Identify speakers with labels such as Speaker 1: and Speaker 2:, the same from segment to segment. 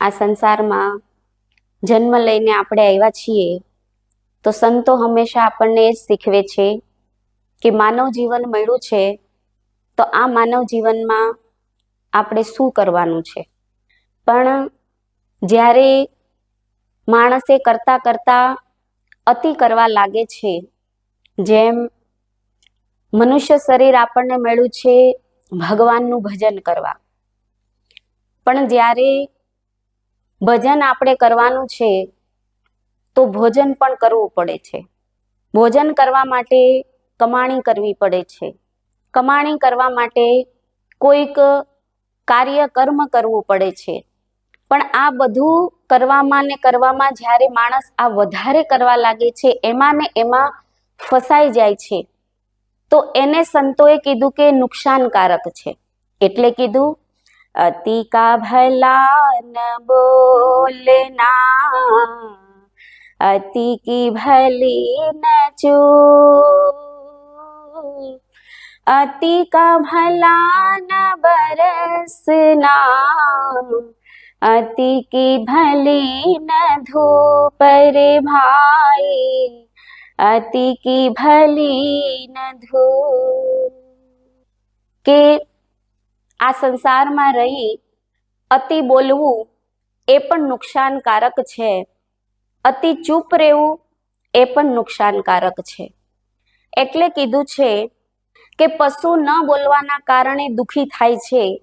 Speaker 1: આ સંસારમાં જન્મ લઈને આપણે આવ્યા છીએ, તો સંતો હંમેશા આપણને એ જ શીખવે છે કે માનવ જીવન મળ્યું છે, તો આ માનવ જીવનમાં આપણે શું કરવાનું છે? પણ જ્યારે માણસે કરતાં કરતાં અતિ કરવા લાગે છે, જેમ મનુષ્ય શરીર આપણને મળ્યું છે ભગવાનનું ભજન કરવા. પણ જ્યારે ભજન આપણે કરવાનું છે, તો ભોજન પણ કરવું પડે છે. ભોજન કરવા માટે કમાણી કરવી પડે છે. કમાણી કરવા માટે કોઈક કાર્ય કર્મ કરવું પડે છે. પણ આ બધું કરવામાં ને કરવામાં જ્યારે માણસ આ વધારે કરવા લાગે છે, એમાં ને એમાં ફસાઈ જાય છે, તો એને સંતોએ કીધું કે નુકસાનકારક છે. એટલે કીધું અતિ કા ભલા ન બોલના અતિ કી ભલી ન ચૂ અતિ કા ભલા ન બરસના અતિ કી ભલી ન ધૂપ રે ભાઈ અતિ કી ભલી ન ધૂપ કે આ સંસારમાં રહી અતિ બોલવું એ પણ નુકસાનકારક છે. અતિ ચૂપ રહેવું એ પણ નુકસાનકારક છે. એટલે કીધું છે કે પશુ ન બોલવાના કારણે દુખી થાય છે.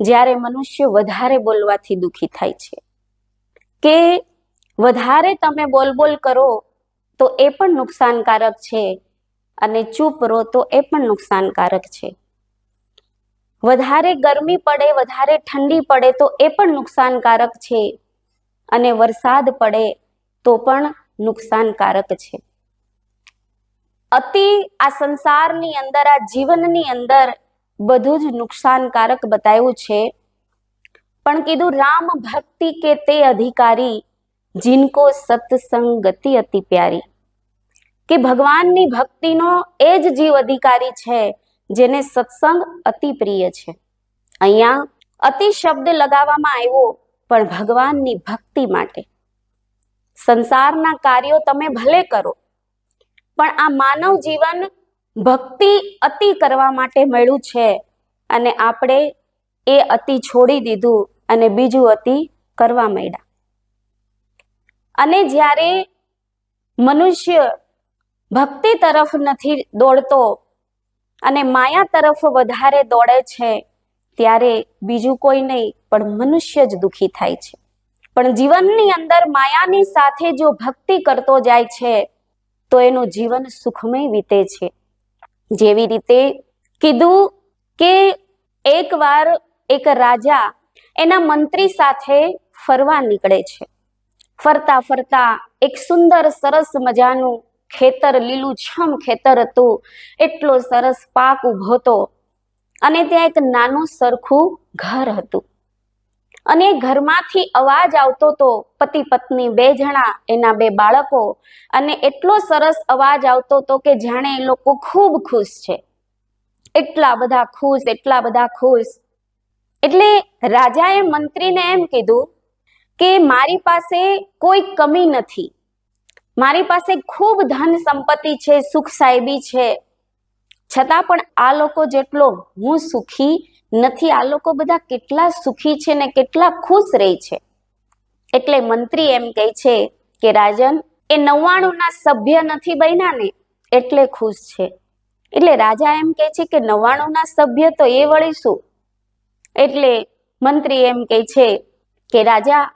Speaker 1: જ્યારે મનુષ્ય વધારે બોલવાથી દુખી થાય છે. કે વધારે તમે બોલ બોલ કરો તો એ પણ નુકસાનકારક છે અને ચૂપ રહો તો એ પણ નુકસાનકારક છે. વધારે ગરમી પડે, વધારે ઠંડી પડે તો એ પણ નુકસાનકારક છે. અને વરસાદ પડે તો પણ નુકસાનકારક છે. અતિ આ સંસારની અંદર, આ જીવનની અંદર બધું જ નુકસાનકારક બતાવ્યું છે. પણ કીધું રામ ભક્તિ કે તે અધિકારી, જિનકો સત્સંગતિ અતિ પ્યારી. કે ભગવાનની ભક્તિનો એ જ જીવ અધિકારી છે જેને સત્સંગ અતિ પ્રિય છે. અહીંયા અતિ શબ્દ લગાવવામાં આવ્યો, પણ ભગવાનની ભક્તિ માટે. સંસારના કાર્યો તમે ભલે કરો, પણ આ માનવ જીવન ભક્તિ અતિ કરવા માટે મળ્યું છે અને આપણે એ અતિ છોડી દીધું અને બીજું અતિ કરવા માંડ્યા. અને જ્યારે મનુષ્ય ભક્તિ તરફ નથી દોડતો અને માયા તરફ વધારે દોડે છે, ત્યારે બીજું કોઈ નહીં, પણ મનુષ્ય જ દુખી થાય છે. પણ જીવનની અંદર માયાની સાથે જો ભક્તિ કરતો જાય છે, તો એનું જીવન સુખમય વીતે છે. જેવી રીતે કીધું કે એકવાર એક રાજા એના મંત્રી સાથે ફરવા નીકળે છે. ફરતા ફરતા એક સુંદર સરસ મજાનું ખેતર લીલું છમ ખેતર હતું. એટલો સરસ પાક ઊભો હતો. અને ત્યાં એક નાનું સરખું ઘર હતું. અને ઘરમાંથી અવાજ આવતો તો પતિ પત્ની બે જણા, એના બે બાળકો, અને એટલો સરસ અવાજ આવતો તો કે જાણે એ લોકો ખૂબ ખુશ છે. એટલા બધા ખુશ, એટલા બધા ખુશ. એટલે રાજાએ મંત્રીને એમ કીધું કે મારી પાસે કોઈ કમી નથી. મારી પાસે ખૂબ ધન સંપત્તિ છે, સુખ સાહેબી છે. છતાં પણ આ લોકો જેટલો હું સુખી નથી, આ લોકો બધા કેટલા સુખી છે ને કેટલા ખુશ રહે છે. એટલે મંત્રી એમ કહે છે કે, રાજન, એ નવ્વાણુંના સભ્ય નથી બન્યા ને, એટલે ખુશ છે. એટલે રાજા એમ કહે છે કે, નવ્વાણુંના સભ્ય તો એ વળી શું? એટલે મંત્રી એમ કહે છે કે, રાજા,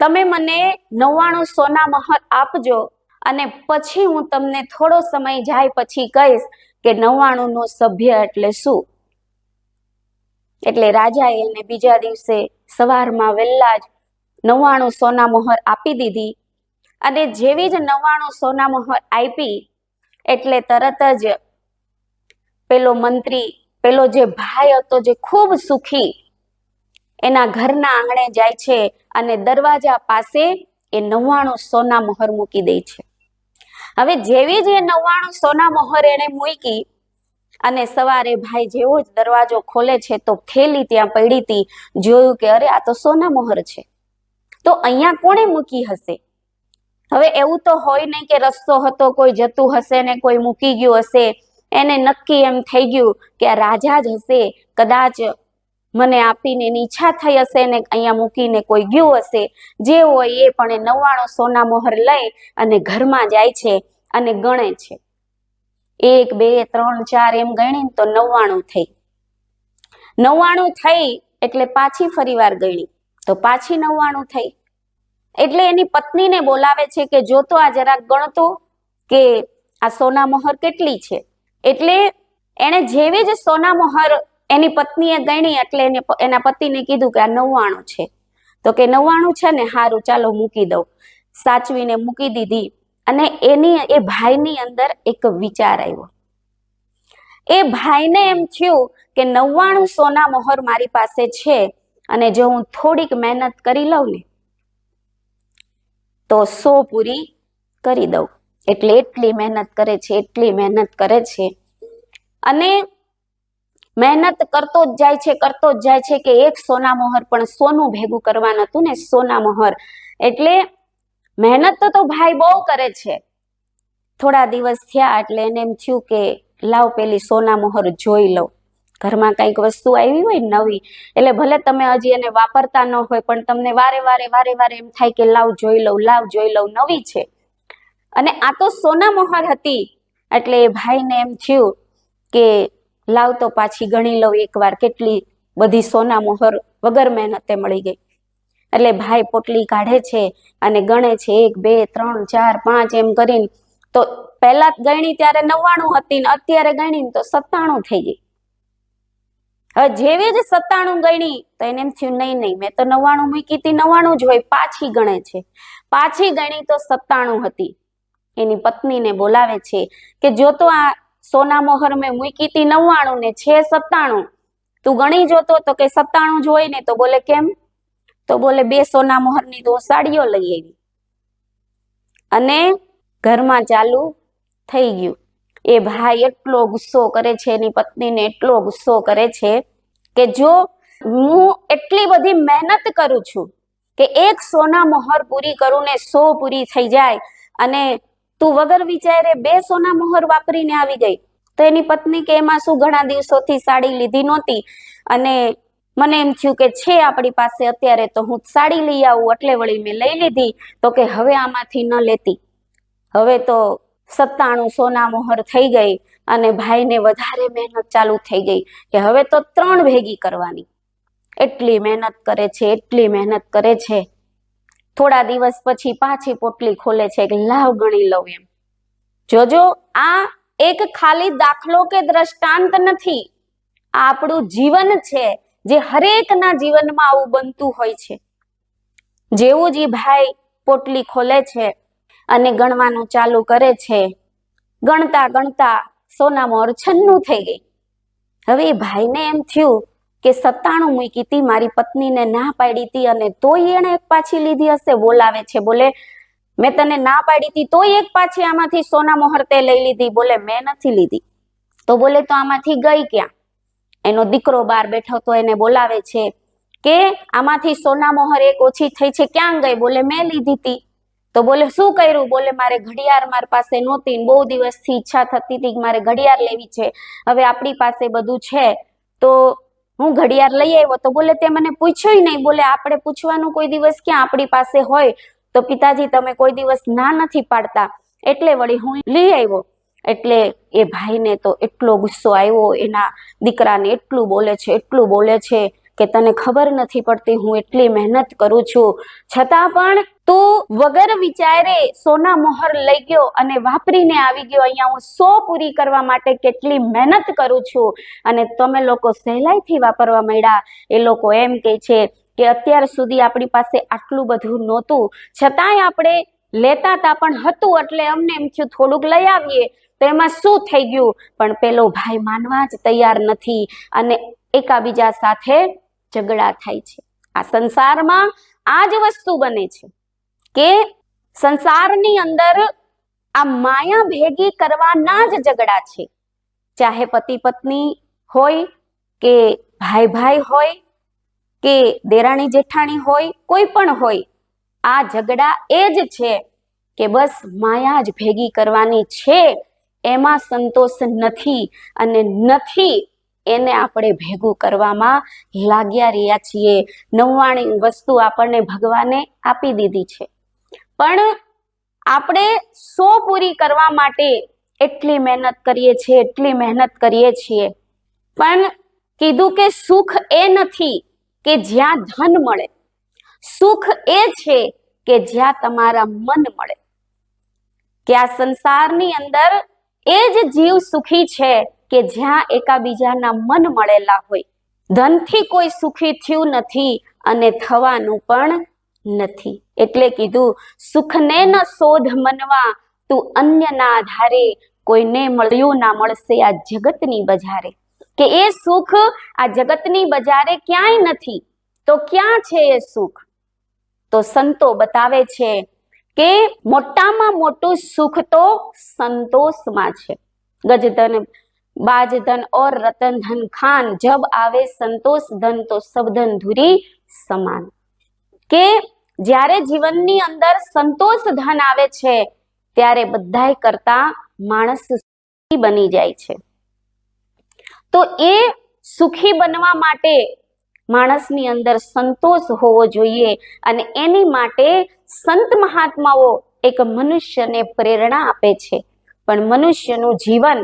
Speaker 1: તમે મને નવ્વાણું સોના મહર આપજો અને પછી હું તમને થોડો સમય જાય પછી કહીશ કે નવ્વાણું નો સભ્ય એટલે શું? એટલે રાજાએ એને બીજા દિવસે સવારમાં વહેલા જ નવ્વાણું સોના મોહર આપી દીધી. અને જેવી જ નવ્વાણું સોના મોહર આપી, એટલે તરત જ પેલો મંત્રી, પેલો જે ભાઈ હતો જે ખૂબ સુખી, એના ઘરના આંગણે જાય છે અને દરવાજા પાસે એ નવ્વાણું સોના મોહર મૂકી દે છે. હવે જેવી જ એ નવ્વાણું સોના મોહર એને મૂકી અને સવારે ભાઈ જેવો જ દરવાજો ખોલે છે તો થેલી ત્યાં પડી હતી, જોયું કે અરે આ તો સોના મોહર છે. તો અહીંયા કોણે મૂકી હશે? હવે એવું તો હોય નહીં કે રસ્તો હતો, કોઈ જતું હશે ને કોઈ મૂકી ગયું હશે. એને નક્કી એમ થઈ ગયું કે આ રાજા જ હશે, કદાચ મને આપીને એની ઈચ્છા થઈ હશે ને અહીંયા મૂકીને કોઈ ગયું હશે, જે હોય એ પણ એ નવ્વાણું સોના મોહર લઈ અને ઘરમાં જાય છે અને ગણે છે. એક, બે, ત્રણ, ચાર એમ ગણીને તો નવ્વાણું થઈ. નવ્વાણું થઈ એટલે પાછી ફરીવાર ગણી. તો પાછી નવ્વાણું થઈ. એટલે એની પત્નીને બોલાવે છે કે, જો તો આ જરાક ગણતો કે આ સોના મોહર કેટલી છે? એટલે એણે જેવી જ સોના મોહર એની પત્નીએ ગણી એટલે એને એના પતિને કીધું કે આ નવ્વાણું છે. તો કે નવ્વાણું છે ને સારું ચાલો મૂકી દઉં. સાચવીને મૂકી દીધી અને એની, એ ભાઈની અંદર એક વિચાર આવ્યો. એ ભાઈને એમ થયું કે નવ્વાણું સોના મોહર મારી પાસે છે અને જો હું થોડીક મહેનત કરી લઉં ને, તો સો પૂરી કરી દઉં. એટલે એટલી મહેનત કરે છે, એટલી મહેનત કરે છે. અને મહેનત કરતો જ જાય છે, કરતો જ જાય છે કે એક સોના મોહર પણ સોનું ભેગું કરવાનું હતું ને સોના મોહર. એટલે મહેનત તો તો ભાઈ બહુ કરે છે. થોડા દિવસ થયા એટલે એને એમ થયું કે લાવ પેલી સોના મોહર જોઈ લઉં. ઘરમાં કંઈક વસ્તુ આવી હોય નવી, એટલે ભલે તમે હજી એને વાપરતા ન હોય, પણ તમને વારે વારે વારે વારે એમ થાય કે લાવ જોઈ લઉં, લાવ જોઈ લઉં, નવી છે. અને આ તો સોના મોહર હતી. એટલે એ ભાઈને એમ થયું કે લાવ તો પાછી ગણી લઉં એકવાર. કેટલી બધી સોના મોહર વગર મહેનતે મળી ગઈ. એટલે ભાઈ પોટલી કાઢે છે અને ગણે છે એક, બે, ત્રણ, ચાર, પાંચ એમ કરીને. તો પહેલા ગણી ત્યારે નવ્વાણું હતી ને અત્યારે ગણી તો સત્તાણું થઈ ગઈ. હવે જેવી જ સત્તાણું ગણી તો એને એમ થયું, નહીં નહીં, મેં તો નવ્વાણું મૂકી હતી, નવ્વાણું જ હોય, પાછી ગણે છે. પાછી ગણી તો સત્તાણું હતી. એની પત્નીને બોલાવે છે કે, જો તો આ સોના મોહર મેં મૂકી હતી નવ્વાણું ને છે સત્તાણું. તું ગણી જોતો તો કે સત્તાણું જોઈ ને તો બોલે કેમ? તો બોલે બે સોના મોહરની તો સાડીઓ લઈ આવી. અને ઘરમાં ચાલુ થઈ ગયું. એ ભાઈ એટલો ગુસ્સો કરે છે, એની પત્નીને એટલો ગુસ્સો કરે છે કે જો હું એટલી બધી મહેનત કરું છું કે એક સોના મોહર પૂરી કરું ને સો પૂરી થઈ જાય અને તું વગર વિચારે બે સોના મોહર વાપરીને આવી ગઈ. તો એની પત્ની કે એમાં શું ઘણા દિવસોથી સાડી લીધી નહોતી? અને મને એમ થયું કે છે આપણી પાસે અત્યારે તો હું સાડી લઈ આવું એટલે વળી મેં લઈ લીધી. તો કે હવે આમાંથી ન લેતી. હવે તો સત્તાણું સોના મોહર થઈ ગઈ અને ભાઈને વધારે મહેનત ચાલુ થઈ ગઈ કે હવે તો ત્રણ ભેગી કરવાની. એટલી મહેનત કરે છે, એટલી મહેનત કરે છે. થોડા દિવસ પછી પાછી પોટલી ખોલે છે કે લાવ ગણી લઉં એમ. જોજો, આ એક ખાલી દાખલો કે દ્રષ્ટાંત નથી. આ આપણું જીવન છે, જે હરેકના જીવનમાં આવું બનતું હોય છે. જેવું જ ભાઈ પોટલી ખોલે છે અને ગણવાનું ચાલુ કરે છે, ગણતા ગણતા સોનામાં અરછન્નું થઈ ગઈ. હવે ભાઈને એમ થયું કે સત્તાણું મૂકી હતી, મારી પત્નીને ના પાડી હતી અને તોય એણે એક પાછી લીધી હશે, બોલાવે છે, બોલે, મેં તને ના પાડી હતી, તોય એક પાછી આમાંથી સોના મોહરતે લઈ લીધી. બોલે, મેં નથી લીધી. તો બોલે, તો આમાંથી ગઈ ક્યાં? એનો દીકરો બહાર બેઠો તો એને બોલાવે છે કે, આમાંથી સોના મોહર એક ઓછી થઈ છે, ક્યાં ગઈ? બોલે, મેં લીધી હતી. તો બોલે, શું કર્યું? બોલે, મારે ઘડિયાળ મારી પાસે નહોતી બહુ દિવસથી ઈચ્છા થતી હતી કે મારે ઘડિયાળ લેવી છે. હવે આપણી પાસે બધું છે. તો હું ઘડિયાળ લઈ આવ્યો તો બોલે તે મને પૂછ્યું નહીં. બોલે આપણે પૂછવાનું કોઈ દિવસ ક્યાં આપણી પાસે હોય? તો પિતાજી તમે કોઈ દિવસ ના નથી પાડતા. એટલે વળી હું લઈ આવ્યો. એટલે એ ભાઈને તો એટલો ગુસ્સો આવ્યો, એના દીકરાને એટલું બોલે છે, એટલું બોલે છે. કે તને ખબર નથી પડતી, હું એટલી મહેનત કરું છું. છતાં પણ તું વગર વિચારે સોના મોહર લઈ ગયો અને વાપરીને આવી ગયો. અહીંયા હું સો પૂરી કરવા માટે કેટલી મહેનત કરું છું. અને તમે લોકો સહેલાઈથી વાપરવા માંડ્યા. એ લોકો એમ કહે છે કે અત્યાર સુધી આપણી પાસે આટલું બધું નહોતું. છતાંય આપણે લેતા હતા પણ હતું એટલે અમને એમ થયું થોડુંક લઈ આવીએ. તો એમાં શું થઈ ગયું? પણ પેલો ભાઈ માનવા જ તૈયાર નથી. અને એકાબીજા સાથે ઝઘડા થાય છે. આ સંસારમાં આ જ વસ્તુ બને છે કે સંસારની અંદર આ માયા ભેગી કરવાના જ ઝઘડા છે. ચાહે પતિ પત્ની હોય કે ભાઈ ભાઈ હોય કે દેરાણી જેઠાણી હોય, કોઈ પણ હોય, આ ઝઘડા એ જ છે કે બસ માયા જ ભેગી કરવાની છે. એમાં સંતોષ નથી અને નથી એને આપણે ભેગું કરવામાં લાગ્યા રહ્યા છીએ. નવ્વાણી વસ્તુ આપણને ભગવાને આપી દીધી છે. પણ આપણે સો પૂરી કરવા માટે એટલી મહેનત કરીએ છીએ, એટલી મહેનત કરીએ છીએ. પણ કીધું કે સુખ એ નથી કે જ્યાં ધન મળે. સુખ એ છે કે જ્યાં તમારા મન મળે. કે આ સંસારની અંદર એ જ જીવ સુખી છે કે જ્યાં એકાબીજાના મન મળેલા હોય. ધનથી કોઈ સુખી થયું નથી અને થવાનું પણ નથી. એટલે કીધું, સુખને ન શોધ મનવા, તું અન્યના આધારે કોઈને મળ્યું ના મળશે આ જગતની બજારે. કે એ સુખ આ જગતની બજારે ક્યાંય નથી. તો ક્યાં છે એ સુખ? તો સંતો બતાવે છે કે મોટામાં મોટું સુખ તો સંતોષમાં છે. ગજધન બાજધન ઓર રતન ધન ખાન. જબ આવે સંતોષ ધન તો સબધન ધુરી સમાન. કે જ્યારે જીવનની અંદર સંતોષ ધન આવે છે, ત્યારે બધાય કરતા માણસ સુખી બની જાય છે. તો એ સુખી બનવા માટે માણસની અંદર સંતોષ હોવો જોઈએ અને એની માટે સંત મહાત્માઓ એક મનુષ્યને પ્રેરણા આપે છે. પણ મનુષ્યનું જીવન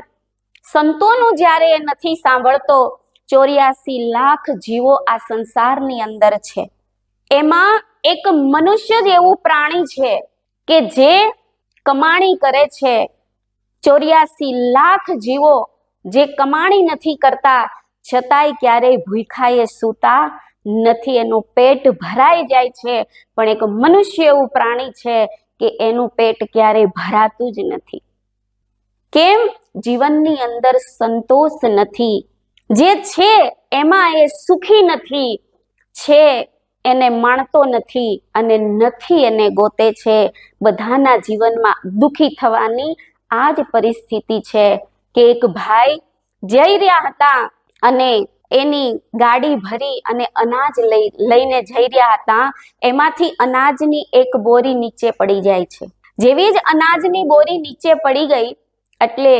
Speaker 1: સંતોનું જ્યારે એ નથી સાંભળતો, ચોર્યાસી લાખ જીવો આ સંસારની અંદર છે. એમાં એક મનુષ્ય જ એવું પ્રાણી છે કે જે કમાણી કરે છે. ચોર્યાસી લાખ જીવો જે કમાણી નથી કરતા, છતાંય ક્યારેય ભૂખાએ સૂતા નથી. એનું પેટ ભરાઈ જાય છે. પણ એક મનુષ્ય એવું પ્રાણી છે કે એનું પેટ ક્યારેય ભરાતું જ નથી. કેમ જીવનની અંદર સંતોષ નથી? જે છે એમાં એ સુખી નથી. છે એને માણતો નથી અને નથી એને ગોતે છે. બધાના જીવનમાં દુખી થવાની આ જ પરિસ્થિતિ છે કે એક ભાઈ જઈ રહ્યા હતા અને એની ગાડી ભરી અને અનાજ લઈ, લઈને જઈ રહ્યા હતા. એમાંથી અનાજની એક બોરી નીચે પડી જાય છે. જેવી જ અનાજની બોરી નીચે પડી ગઈ એટલે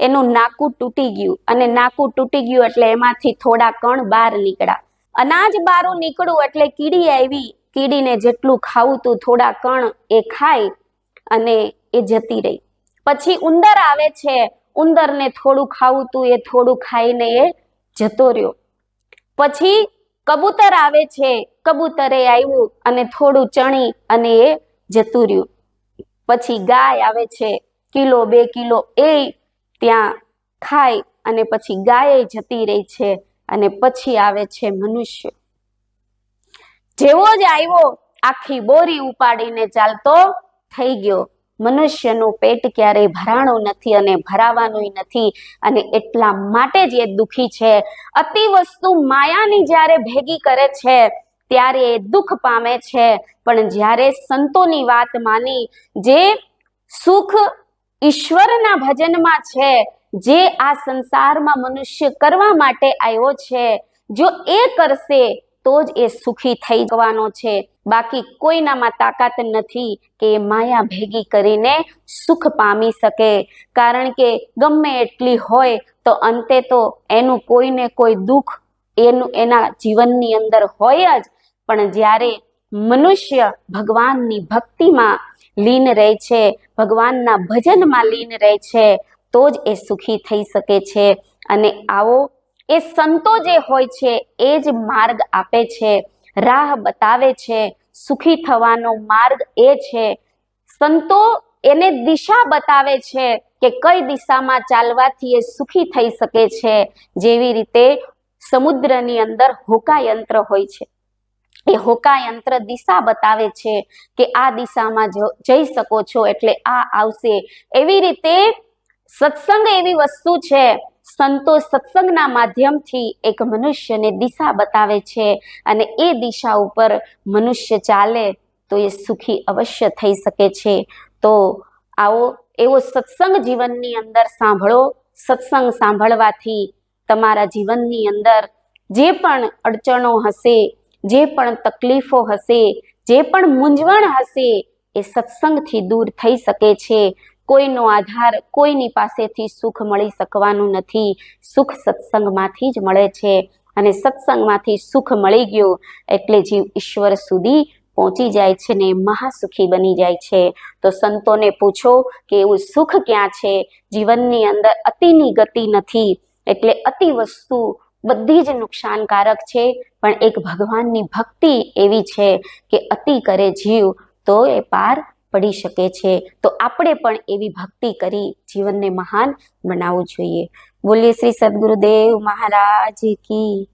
Speaker 1: એનું નાકું તૂટી ગયું. અને નાકું તૂટી ગયું એટલે એમાંથી થોડા કણ બહાર નીકળ્યા. અનાજ બારું નીકળ્યું એટલે કીડી આવી. કીડીને જેટલું ખાવું તું થોડા કણ એ ખાય અને એ જતી રહી. પછી ઉંદર આવે છે. ઉંદરને થોડું ખાવું તું એ થોડું ખાઈને એ જતો રહ્યો. પછી કબૂતર આવે છે. કબૂતરે આવ્યું અને થોડું ચણી અને એ જતું રહ્યું. પછી ગાય આવે છે. કિલો, બે કિલો એ ત્યાં ખાય અને પછી ગાય જતી રહી છે અને પછી આવે છે મનુષ્ય. જેવો જ આવ્યો, આખી બોરી ઉપાડીને ચાલતો થઈ ગયો. મનુષ્યનું પેટ ક્યારેય ભરાણું નથી અને ભરાવાનું નથી અને એટલા માટે જ એ દુખી છે. અતિ વસ્તુ માયાની જ્યારે ભેગી કરે છે, ત્યારે એ દુઃખ પામે છે. પણ જ્યારે સંતોની વાત માની, જે સુખ ઈશ્વરના ભજનમાં છે, જે આ સંસારમાં મનુષ્ય કરવા માટે આવ્યો છે. જો એ કરશે, તો જ એ સુખી થઈ જવાનો છે. બાકી કોઈનામાં તાકાત નથી કે માયા ભેગી કરીને સુખ પામી શકે. કારણ કે ગમે એટલી હોય, તો અંતે તો એનું કોઈને કોઈ દુઃખ એનું, એના જીવનની અંદર હોય જ. પણ જ્યારે મનુષ્ય ભગવાનની ભક્તિમાં લીન રહે છે, ભગવાનના ભજનમાં લીન રહે છે, તો જ એ સુખી થઈ શકે છે. અને આવો, એ સંતો જે હોય છે, એ જ માર્ગ આપે છે, રાહ બતાવે છે, સુખી થવાનો માર્ગ એ છે. સંતો એને દિશા બતાવે છે કે કઈ દિશામાં ચાલવાથી એ સુખી થઈ શકે છે. જેવી રીતે સમુદ્રની અંદર હોકાયંત્ર હોય છે. એ હોકાયંત્ર દિશા બતાવે છે કે આ દિશામાં જઈ શકો છો એટલે આ આવશે. એવી રીતે સત્સંગ એવી વસ્તુ છે, સંતો સત્સંગના માધ્યમથી એક મનુષ્યને દિશા બતાવે છે અને એ દિશા ઉપર મનુષ્ય ચાલે તો એ સુખી અવશ્ય થઈ શકે છે. તો આવો એવો સત્સંગ જીવનની અંદર સાંભળો. સત્સંગ સાંભળવાથી તમારા જીવનની અંદર જે પણ અડચણો હશે જે પણ તકલીફો હશે, જે પણ મૂંઝવણ હશે, એ સત્સંગથી દૂર થઈ શકે છે. કોઈનો આધાર કોઈની પાસેથી સુખ મળી શકવાનું નથી. સુખ સત્સંગમાંથી જ મળે છે અને સત્સંગમાંથી સુખ મળી ગયું એટલે જીવ ઈશ્વર સુધી પહોંચી જાય છે ને મહાસુખી બની જાય છે. તો સંતોને પૂછો કે એવું સુખ ક્યાં છે? જીવનની અંદર અતિની ગતિ નથી. એટલે અતિ વસ્તુ બધી જ નુકસાનકારક છે, પણ એક ભગવાનની ભક્તિ એવી છે કે અતિ કરે જીવ તો એ પાર પડી શકે છે. તો આપણે પણ એવી ભક્તિ કરી જીવનને મહાન બનાવવું જોઈએ. બોલીએ શ્રી સદગુરુદેવ મહારાજ કી.